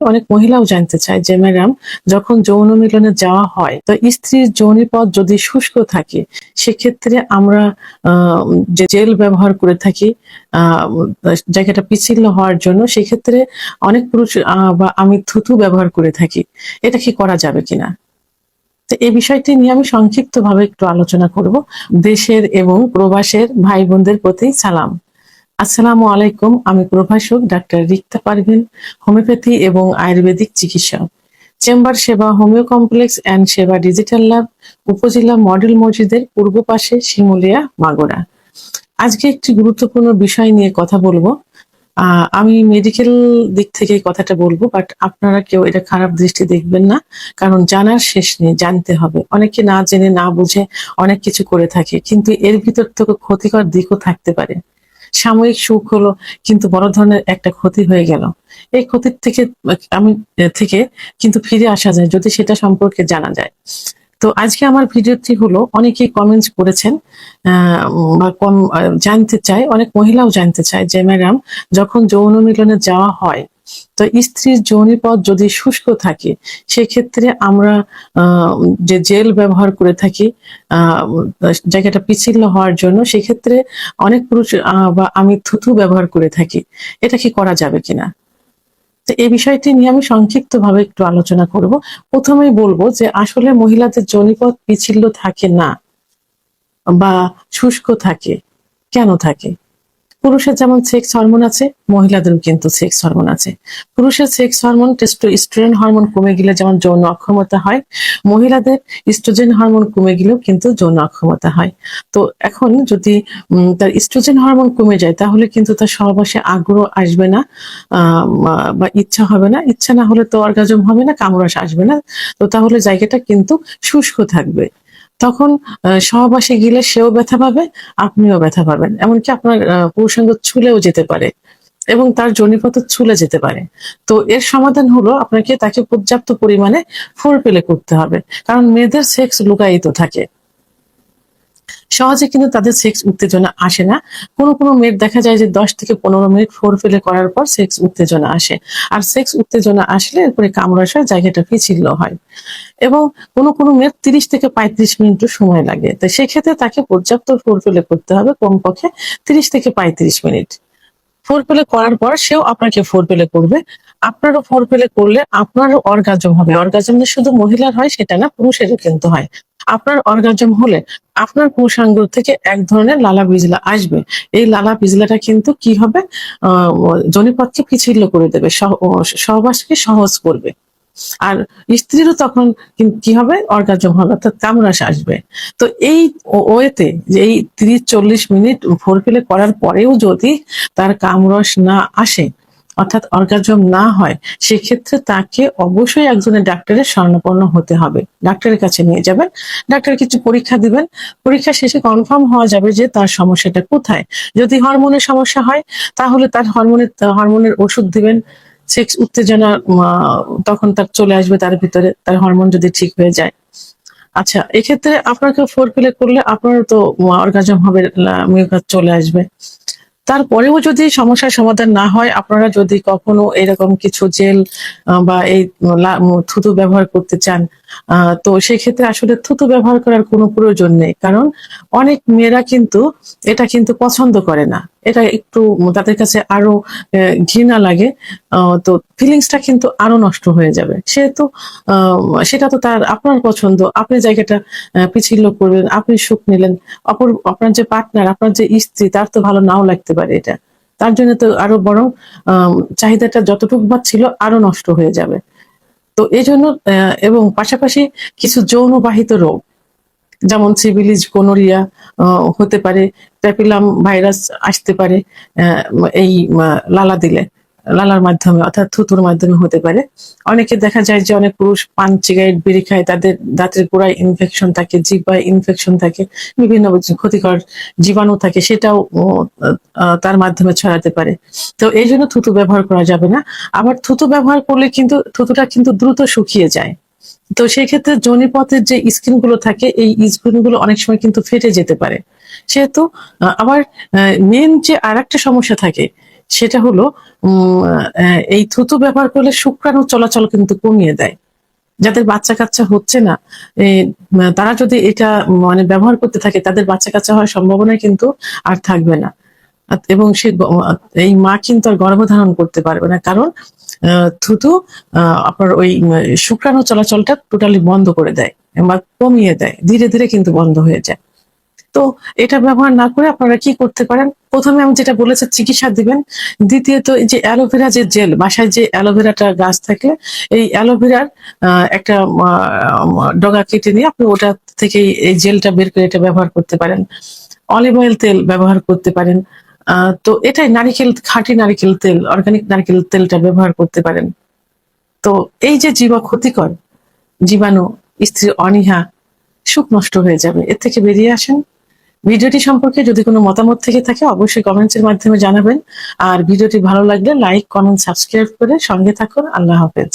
অনেক মহিলাও জানতে চায় যে, ম্যাডাম, যখন যৌন মিলনে যাওয়া হয়, তো স্ত্রীর যৌনিপথ যদি শুষ্ক থাকে, সেক্ষেত্রে আমরা যে জেল ব্যবহার করে থাকি জায়গাটা পিচ্ছিল হওয়ার জন্য, সেক্ষেত্রে অনেক পুরুষ বা আমি থুতু ব্যবহার করে থাকি। এটা কি করা যাবে কিনা? তো এই বিষয়টি নিয়ে আমি সংক্ষিপ্তভাবে একটু আলোচনা করব। দেশের এবং প্রবাসের ভাই বোনদের প্রতি সালাম। আসসালামু আলাইকুম, আমি প্রভাষক ডাক্তার রিক্তা পারভিন, হোমিওপ্যাথি এবং আয়ুর্বেদিক চিকিৎসক। Chamber Seba homeo complex and Seba digital lab উপজেলা মডেল মসজিদের পূর্ব পাশে শিমুলিয়া, মাগুরা। আজকে একটি গুরুত্বপূর্ণ বিষয় নিয়ে কথা বলব। আমি মেডিকেল দিক থেকে কথাটা বলব, বাট আপনারা কেউ এটা খারাপ দৃষ্টি দেখবেন না, কারণ জানার শেষ নেই, জানতে হবে। অনেকে না জেনে, না বুঝে অনেক কিছু করে থাকে, কিন্তু এর ভিতর থেকে ক্ষতিকর দিকও থাকতে পারে। সাময়িক সুখ হলো, কিন্তু বড় ধরনের একটা ক্ষতি হয়ে গেল। এই ক্ষতির থেকে, আমি থেকে কিন্তু ফিরে আসা যায়, যদি সেটা সম্পর্কে জানা যায়। তো আজকে আমার ভিডিওটি হলো, অনেকে কমেন্টস করেছেন বা কম জানতে চায়, অনেক মহিলাও জানতে চায় যে, ম্যাডাম, যখন যৌন মিলনে যাওয়া হয় তো স্ত্রীর যৌনিপথ যদি শুষ্ক থাকে, সেক্ষেত্রে আমরা যে জেল ব্যবহার করে থাকি জায়গাটা পিচ্ছিল হওয়ার জন্য, সেক্ষেত্রে অনেক পুরুষ বা আমি থুথু ব্যবহার করে থাকি। এটা কি করা যাবে কিনা? তো এই বিষয়টি নিয়ে আমি সংক্ষিপ্তভাবে একটু আলোচনা করব। প্রথমেই বলব যে আসলে মহিলাদের যৌনিপথ পিচ্ছিল থাকে না, বা শুষ্ক থাকে, কেন থাকে? পুরুষের যেমন সেক্স হরমোন আছে, মহিলাদেরও কিন্তু সেক্স হরমোন আছে। পুরুষের সেক্স হরমোন টেস্টোস্টেরন হরমোন কমে গেলে যেমন যৌন অক্ষমতা হয়, মহিলাদের ইস্ট্রোজেন হরমোন কমে গেলেও কিন্তু যৌন অক্ষমতা হয়। তো এখন যদি তার ইস্ট্রোজেন হরমোন কমে যায়, তাহলে কিন্তু তার সহবাসে আগ্রহ আসবে না বা ইচ্ছা হবে না। ইচ্ছা না হলে তো অর্গাজম হবে না কামড়াস আসবে না। তো তাহলে জায়গাটা কিন্তু শুষ্ক থাকবে। তখন সহবাসে গেলে সেও ব্যথা পাবে, আপনিও ব্যথা পাবেন। এমনকি আপনার পুরুষাঙ্গ ছুলেও যেতে পারে এবং তার জনিপথ ছুলে যেতে পারে। তো এর সমাধান হলো আপনাকে তাকে পর্যাপ্ত পরিমাণে ফুল পেলে করতে হবে। কারণ মেয়েদের সেক্স লুকায়িত থাকে। সহজে কিন্তু তাদের সেক্স উত্তেজনা আসে না। কোনো কোনো মেয়ের দেখা যায় যে দশ থেকে পনেরো মিনিট ফোর ফেলে করার পর সেক্স উত্তেজনা আসে। আর সেক্স উত্তেজনা আসলে এরপরে কামড়াস হয় জায়গাটা পিছিল হয়। এবং কোনো কোনো মেয়ের তিরিশ থেকে পঁয়ত্রিশ মিনিটও সময় লাগে। তো সেক্ষেত্রে তাকে পর্যাপ্ত ফোর ফেলে করতে হবে কমপক্ষে তিরিশ থেকে পঁয়ত্রিশ মিনিট। ফোর পেলে করার পর সেও আপনাকে ফোর পেলে করবে। আপনারও ফোর পেলে করলে আপনারও অর্গাজম হবে। অর্গাজম শুধু মহিলার হয়, সেটা না, পুরুষেরও কিন্তু হয়। আপনার অর্গাজম হলে আপনার পুরুষাঙ্গ থেকে এক ধরনের লালা বিজলা আসবে। এই লালা বিজলাটা কিন্তু কি হবে? জনিপথকে পিছিল্য করে দেবে, সহ- সহবাসকে সহজ করবে। আর স্ত্রীরও তখন কি হবে? অর্গাজম হবে, অর্থাৎ কামরাস আসবে। তো এই ওয়েতে যে এই তিরিশ চল্লিশ মিনিট ভোর পেলে করার পরেও যদি তার কামরস না আসে অর্থাৎ অর্গাজম না হয়, সেক্ষেত্রে তাকে অবশ্যই একজনের ডাক্তারের স্বর্ণপন্ন হতে হবে। ডাক্তারের কাছে নিয়ে যাবেন, ডাক্তার কিছু পরীক্ষা দিবেন। পরীক্ষা শেষে কনফার্ম হওয়া যাবে যে তার সমস্যাটা কোথায়। যদি হরমোনের সমস্যা হয়, তাহলে তার হরমোনের হরমোনের ওষুধ দিবেন। সেক্স উত্তেজনা তখন তার চলে আসবে তার ভিতরে, তার হরমোন যদি ঠিক হয়ে যায়। আচ্ছা এক্ষেত্রে আপনাকে ফোর প্লে করলে আপনার তো অর্গাজম হবে চলে আসবে। তারপরেও যদি সমস্যার সমাধান না হয়, আপনারা যদি কখনো এরকম কিছু জেল বা এই থুতু ব্যবহার করতে চান তো সেক্ষেত্রে আসলে থুতু ব্যবহার করার কোনো প্রয়োজন নেই। কারণ অনেক মেয়েরা কিন্তু এটা কিন্তু পছন্দ করে না। এটা একটু তাদের কাছে আরও ঘৃণা লাগে। তো ফিলিংসটা কিন্তু আরও নষ্ট হয়ে যাবে। সেহেতু সেটা তো তার আপনার পছন্দ। আপনি জায়গাটা আহ, পিছিল্য করবেন আপনি সুখ নিলেন। অপর আপনার যে পার্টনার আপনার যে স্ত্রী তার তো ভালো নাও লাগতে পারে এটা। তার জন্য তো আরও বরং চাহিদাটা যতটুকু বা ছিল আরও নষ্ট হয়ে যাবে। তো এই জন্য এবং পাশাপাশি কিছু যৌনবাহিত রোগ। যেমন সিভিলিজ গোনোরিয়া হতে পারে প্যাপিলাম ভাইরাস আসতে পারে এই লালা দিলে, লালার মাধ্যমে, অর্থাৎ থুতুর মাধ্যমে হতে পারে। অনেকে দেখা যায় যে অনেক পুরুষ পান সিগারেট বিড়ি খায়, তাদের দাঁতের গোড়ায় ইনফেকশন থাকে জিব্বায় ইনফেকশন থাকে, বিভিন্ন ক্ষতিকর জীবাণু থাকে, সেটাও তার মাধ্যমে ছড়াতে পারে। তো এই জন্য থুতু ব্যবহার করা যাবে না। আবার থুতু ব্যবহার করলে কিন্তু, থুতুটা কিন্তু দ্রুত শুকিয়ে যায়। তো সেই ক্ষেত্রে জনিপথের যে স্কিনগুলো থাকে, এই স্কিনগুলো অনেক সময় কিন্তু ফেটে যেতে পারে। সেহেতু আবার মেন যে আর একটা সমস্যা থাকে, সেটা হলো এই থুতু ব্যবহার করলে শুক্রাণু চলাচল কিন্তু কমিয়ে দেয়। যাদের বাচ্চা কাচ্চা হচ্ছে না তারা যদি এটা মানে ব্যবহার করতে থাকে, তাদের বাচ্চা কাচ্চা হওয়ার সম্ভাবনা কিন্তু আর থাকবে না। এবং সে এই মা কিন্তু আর গর্ভধারণ করতে পারবে না, কারণ থুতু আপনার ওই শুক্রাণু চলাচলটা টোটালি বন্ধ করে দেয় বা কমিয়ে দেয়, ধীরে ধীরে কিন্তু বন্ধ হয়ে যায়। তো এটা ব্যবহার না করে আপনারা কি করতে পারেন? প্রথমে আমি যেটা বলেছি, চিকিৎসা দিবেন। দ্বিতীয়ত, এই যে অ্যালোভেরা যে জেল, বাসায় যে অ্যালোভেরাটা গাছ থাকে, এই অ্যালোভেরার একটা ডগা কেটে নিয়ে আপনি ওটা থেকে এই জেলটা বের করে এটা ব্যবহার করতে পারেন। অলিভ অয়েল তেল ব্যবহার করতে পারেন। তো এটাই নারিকেল, খাঁটি নারিকেল তেল অর্গানিক নারিকেল তেলটা ব্যবহার করতে পারেন। তো এই যে জীবা ক্ষতিকর, জীবাণু স্ত্রীর অনীহা, সুখ নষ্ট হয়ে যাবে। এর থেকে বেরিয়ে আসেন। ভিডিওটি সম্পর্কে যদি কোনো মতামত থেকে থাকে, অবশ্যই কমেন্টসের মাধ্যমে জানাবেন। আর ভিডিওটি ভালো লাগলে লাইক, কমেন্ট, সাবস্ক্রাইব করে সঙ্গে থাকুন। আল্লাহ হাফেজ।